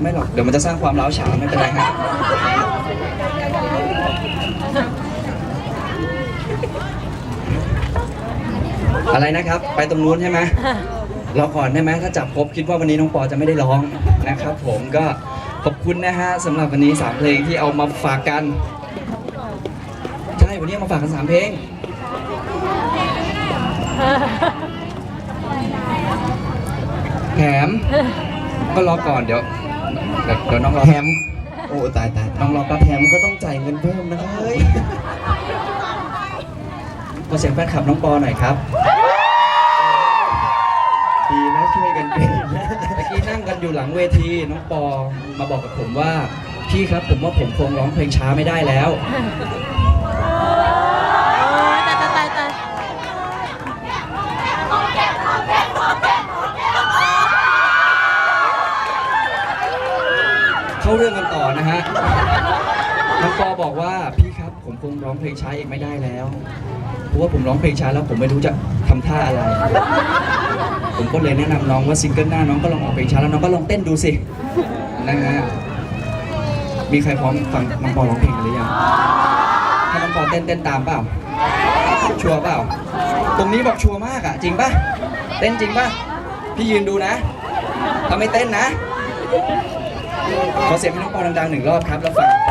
ไม่หรอก เดี๋ยวมันจะสร้างความร้าวฉานไม่เป็นไรฮะอะไรนะครับ ไปตรงนู้นใช่ไหมรอก่อนได้ไหมถ้าจับครบคิดว่าวันนี้น้องปอจะไม่ได้ร้องนะครับ ผมก็ขอบคุณนะฮะสำหรับวันนี้สามเพลงที่เอามาฝากกันใช่วันนี้มาฝากกันสามเพลงแถมก็รอก่อนเดี๋ยว เดี๋ยวเดี๋ยวน้องรอแถมโอ้ตายตายน้องรอแป๊บแถมก็ต้องจ่ายเงินเพิ่มนะครับเฮ้ยขอเสียงแฟนคลับน้องปอหน่อยครับดีนะช่วยกันเป็นนะเมื่อกี้นั่งกันอยู่หลังเวทีน้องปอมาบอกกับผมว่าพี่ครับผมว่าผมคงร้องเพลงช้าไม่ได้แล้ว ตายตายตายตาย เข้าเรื่องกันต่อนะฮะน้องปอบอกว่าพี่ครับผมคงร้องเพลงช้าเองไม่ได้แล้วเพราะว่าผมร้องเพลงช้าแล้วผมไม่รู้จะทำท่าอะไร ผมก็เลยแนะนำน้องว่าซิงเกิลหน้าน้องก็ลองออกเพลงช้าแล้วน้องก็ลองเต้นดูสินะฮะมีใครพร้อมฟังน้องปอร้องเพลงกันหรือยังถ้าน้องปอเต้นเต้นตามเปล่า ชัวร์เปล่า ตรงนี้บอกชัวร์มากอะจริงป่ะ เต้นจริงป่ะ พี่ยืนดูนะ ถ้าไม่เต้นนะ ขอเสียงให้น้องปอดังๆหนึ่งรอบครับแล้วฟัง